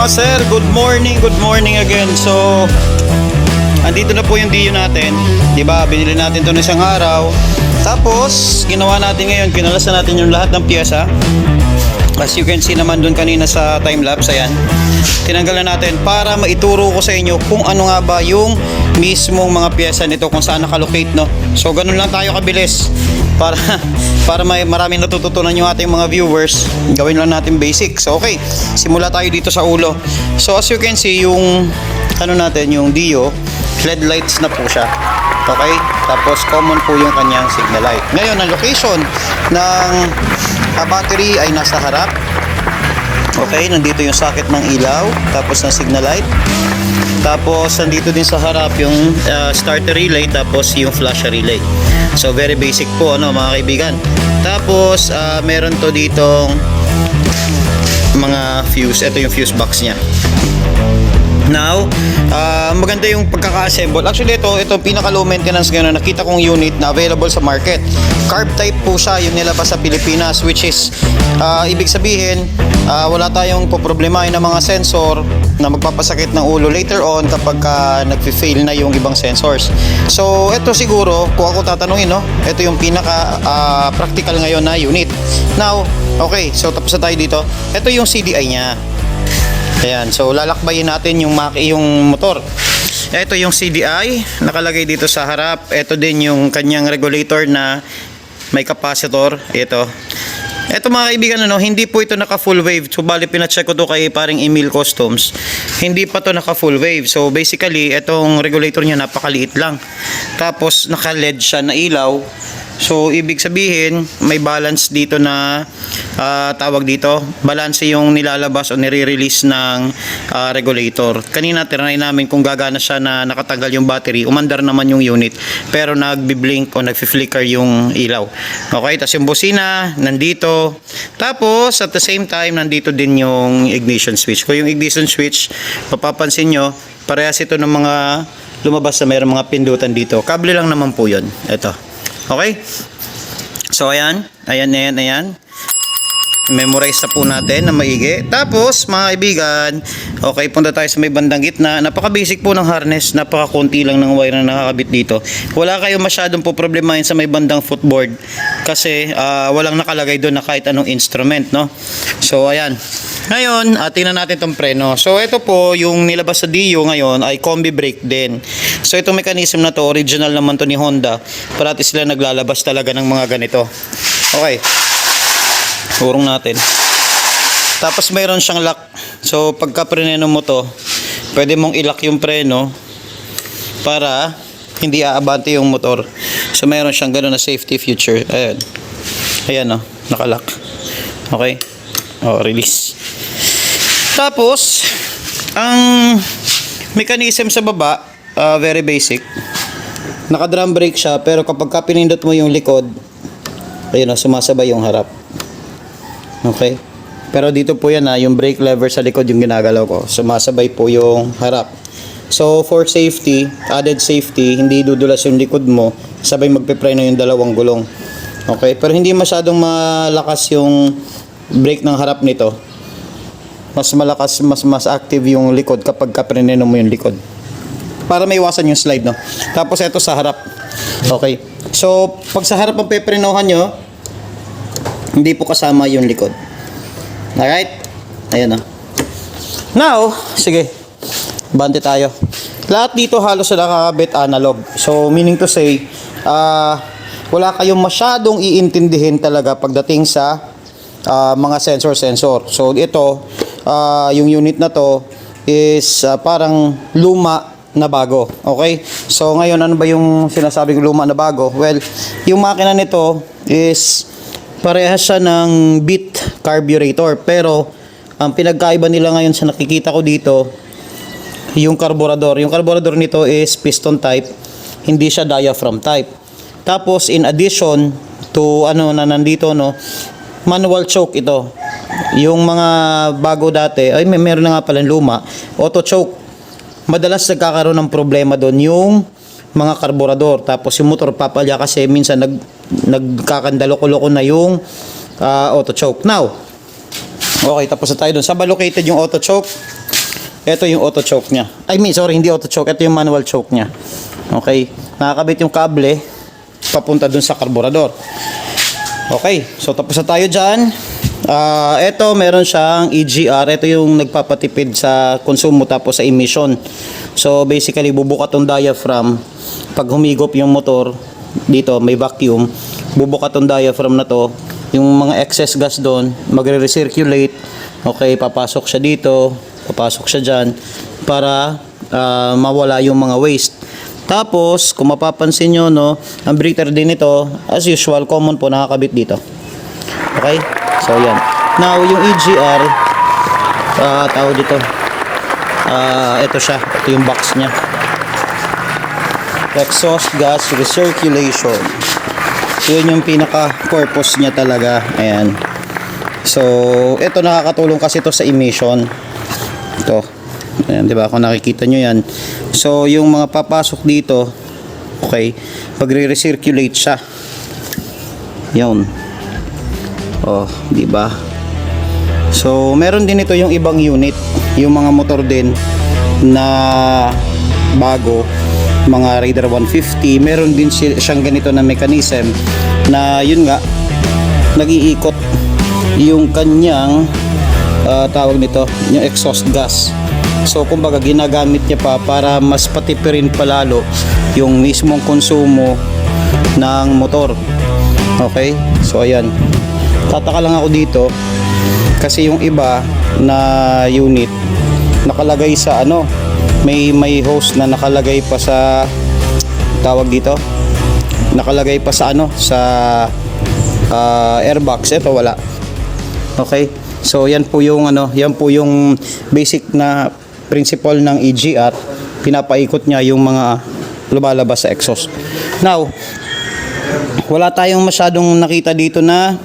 mga sir, good morning, good morning again. So, andito na po yung Dio natin. 'Di ba? Binili natin 'to ng isang araw. Tapos, ginawa natin ngayon, kinalasan natin yung lahat ng piyesa. As you can see naman doon kanina sa time lapse, ayan. Tinanggalan natin para maituro ko sa inyo kung ano nga ba yung mismong mga piyesa nito kung saan nakalocate, no? So, ganun lang tayo kabilis para para may maraming natututunan yung ating mga viewers. Gawin lang natin basics. Okay. Simula tayo dito sa ulo. So, as you can see, yung ano natin, yung Dio, LED lights na po siya. Okay? Tapos common po yung kanyang signal light. Ngayon, ang location ng ah, battery ay nasa harap. Okay, nandito yung socket ng ilaw, tapos ng signal light. Tapos nandito din sa harap yung ah, starter relay tapos yung flash relay. So very basic po ano mga kaibigan. Tapos ah, meron to ditong mga fuse. Ito yung fuse box niya. Now, ah, maganda yung pagkaka-assemble. Actually, ito, ito pinaka-low maintenance na nakita kong unit na available sa market. Carb type po siya yung nilabas sa Pilipinas which is, ah, ibig sabihin, ah, wala tayong poproblemahin ng mga sensor na magpapasakit ng ulo later on kapag ka nagfi-fail na yung ibang sensors. So, ito siguro, kung ako tatanungin, no, ito yung pinaka ah, practical ngayon na unit. Now, okay, so tapos na tayo dito. Ito yung CDI niya. Ayan, so lalakbayin natin yung yung motor. Ito yung CDI, nakalagay dito sa harap. Ito din yung kanyang regulator na may capacitor. Ito. Ito mga kaibigan, ano, hindi po ito naka full wave. So bali pina-check ko to kay paring Emil Customs. Hindi pa to naka full wave. So basically, itong regulator niya napakaliit lang. Tapos naka LED siya na ilaw. So, ibig sabihin, may balance dito na ah, tawag dito. Balance yung nilalabas o nire-release ng ah, regulator. Kanina, tinry namin kung gagana siya na nakatanggal yung battery. Umandar naman yung unit. Pero nagbi-blink o nagfi-flicker yung ilaw. Okay, tapos yung busina, nandito. Tapos, at the same time, nandito din yung ignition switch. Kung yung ignition switch, mapapansin nyo, parehas ito ng mga lumabas na mayroong mga pindutan dito. Kable lang naman po yun. Ito. Okay? So, ayan. Ayan, ayan, ayan. Memorize na po natin na maigi. Tapos, mga kaibigan, okay, punta tayo sa may bandang gitna. Napaka-basic po ng harness. Napaka-konti lang ng wire na nakakabit dito. Wala kayo masyadong po problemahin sa may bandang footboard. Kasi, ah, walang nakalagay doon na kahit anong instrument, no? So, ayan. Ngayon, uh, tingnan natin itong preno. So, ito po, yung nilabas sa Dio ngayon ay combi brake din. So, itong mechanism na to, original naman to ni Honda. Parati sila naglalabas talaga ng mga ganito. Okay. Urong natin. Tapos mayroon siyang lock. So, pagka preneno mo to, pwede mong ilock yung preno para hindi aabante yung motor. So, mayroon siyang gano'n na safety feature. Ayan. Ayan, oh. Nakalock. Okay. Oh, release. Tapos, ang mechanism sa baba, ah, very basic. Naka-drum brake siya, pero kapag ka pinindot mo yung likod, ayun na, sumasabay yung harap. Okay? Pero dito po yan ha, yung brake lever sa likod yung ginagalaw ko. Sumasabay po yung harap. So, for safety, added safety, hindi dudulas yung likod mo, sabay magpipreno yung dalawang gulong. Okay? Pero hindi masyadong malakas yung brake ng harap nito. Mas malakas, mas mas active yung likod kapag kapreneno mo yung likod. Para may iwasan yung slide, no? Tapos ito sa harap. Okay. So, pag sa harap ang peprenohan nyo, hindi po kasama yung likod. Alright? Ayan na. Now, sige. Bante tayo. Lahat dito halos sila kakabit analog. So, meaning to say, ah wala kayong masyadong iintindihin talaga pagdating sa ah, mga sensor-sensor. So, ito, ah, yung unit na to is ah, parang luma na bago. Okay? So, ngayon, ano ba yung sinasabing luma na bago? Well, yung makina nito is parehas siya ng bit carburetor pero ang pinagkaiba nila ngayon sa nakikita ko dito yung carburetor yung carburetor nito is piston type hindi siya diaphragm type. Tapos in addition to ano na nandito no manual choke ito. Yung mga bago dati ay may meron na nga pala luma auto choke. Madalas nagkakaroon ng problema doon yung mga karburador tapos yung motor papalya kasi minsan nag nagkakandalo-loko na yung ah, auto choke now okay tapos na tayo doon sa ba located yung auto choke ito yung auto choke niya. I mean, sorry, hindi auto choke. Ito yung manual choke niya. Okay. Nakakabit yung kable papunta dun sa karburador. Okay. So, tapos na tayo dyan. Ah, ito, meron siyang EGR. Ito yung nagpapatipid sa konsumo tapos sa emission. So, basically, bubuka tong diaphragm. Pag humigop yung motor, dito, may vacuum. Bubuka tong diaphragm na to. Yung mga excess gas doon, magre-recirculate. Okay, papasok siya dito, papasok siya dyan para ah, mawala yung mga waste. Tapos, kung mapapansin nyo, no, ang breather din ito, as usual, common po nakakabit dito. Okay? So, yan. Now, yung EGR, ah tawag dito, ah ito siya. Ito yung box niya. Exhaust gas recirculation. Yun yung pinaka-purpose niya talaga. Ayan. So, ito nakakatulong kasi to sa emission. Ito. Ayan, di ba? Kung nakikita nyo yan. So, yung mga papasok dito, okay, magre-recirculate siya. Yun. Oh, di ba? So, meron din ito yung ibang unit, yung mga motor din na bago, mga Raider 150, meron din si- siyang ganito na mechanism na yun nga nag-iikot yung kanyang ah, tawag nito, yung exhaust gas. So, kumbaga ginagamit niya pa para mas patipirin palalo yung mismong konsumo ng motor. Okay? So, ayan. Tataka lang ako dito kasi yung iba na unit nakalagay sa ano may may host na nakalagay pa sa tawag dito? Nakalagay pa sa ano? Sa ah, airbox. Ito wala. Okay. So yan po yung ano yan po yung basic na principle ng EGR pinapaikot niya yung mga lumalabas sa exhaust. Now wala tayong masyadong nakita dito na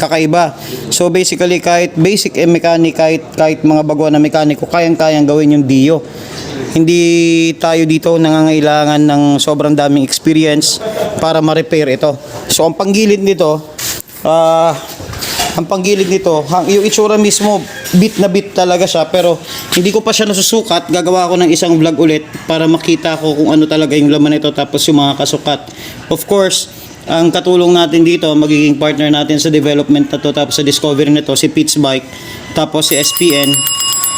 kakaiba. So basically kahit basic eh, mechanic, kahit, kahit mga baguhan na mekaniko, kayang-kayang gawin yung Dio. Hindi tayo dito nangangailangan ng sobrang daming experience para ma-repair ito. So ang panggilid nito, ah ang panggilid nito, yung itsura mismo, bit na bit talaga siya pero hindi ko pa siya nasusukat. Gagawa ko ng isang vlog ulit para makita ko kung ano talaga yung laman nito tapos yung mga kasukat. Of course, ang katulong natin dito, magiging partner natin sa development na to tapos sa discovery nito si Pitts Bike tapos si SPN.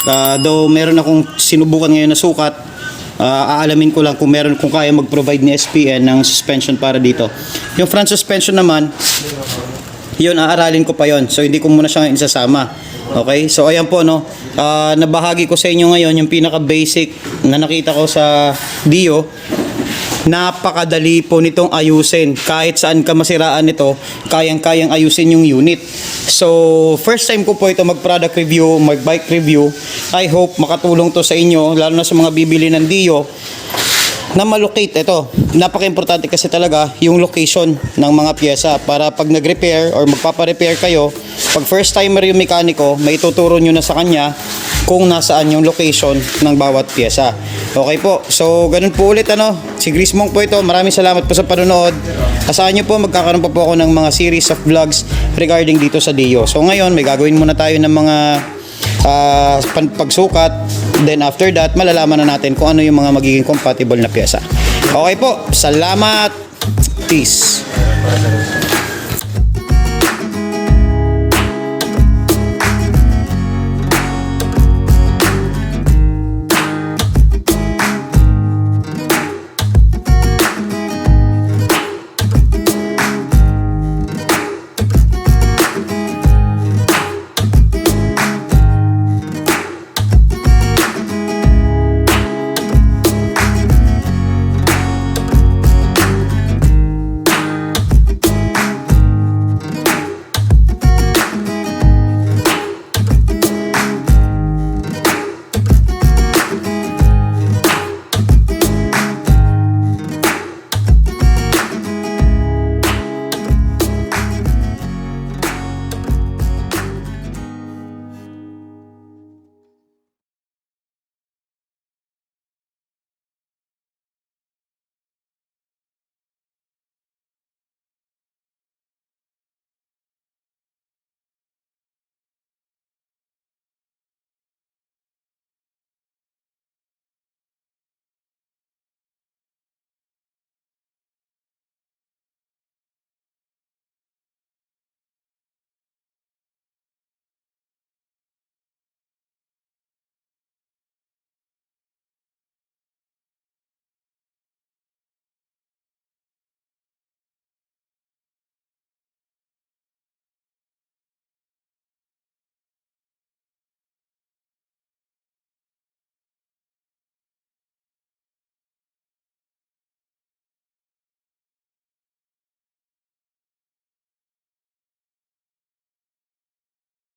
Ah, though meron akong sinubukan ngayon na sukat, ah, aalamin ko lang kung meron kung kaya mag-provide ni SPN ng suspension para dito. Yung front suspension naman, yun, aaralin ko pa yon So, hindi ko muna siya isasama. Okay? So, ayan po, no. Ah, nabahagi ko sa inyo ngayon yung pinaka-basic na nakita ko sa Dio. Napakadali po nitong ayusin. Kahit saan ka masiraan nito, kayang-kayang ayusin yung unit. So, first time ko po ito mag-product review, mag-bike review. I hope makatulong to sa inyo, lalo na sa mga bibili ng Dio na malocate ito. Napaka-importante kasi talaga yung location ng mga pyesa para pag nag-repair or magpapa-repair kayo, pag first timer yung mekaniko, may tuturo nyo na sa kanya kung nasaan yung location ng bawat pyesa. Okay po. So, ganun po ulit ano. Si Chris Monk po ito. Maraming salamat po sa panonood. Asahan nyo po, magkakaroon pa po ako ng mga series of vlogs regarding dito sa Dio. So, ngayon, may gagawin muna tayo ng mga pan- pagsukat. Then after that, malalaman na natin kung ano yung mga magiging compatible na pyesa. Okay po, salamat. Peace.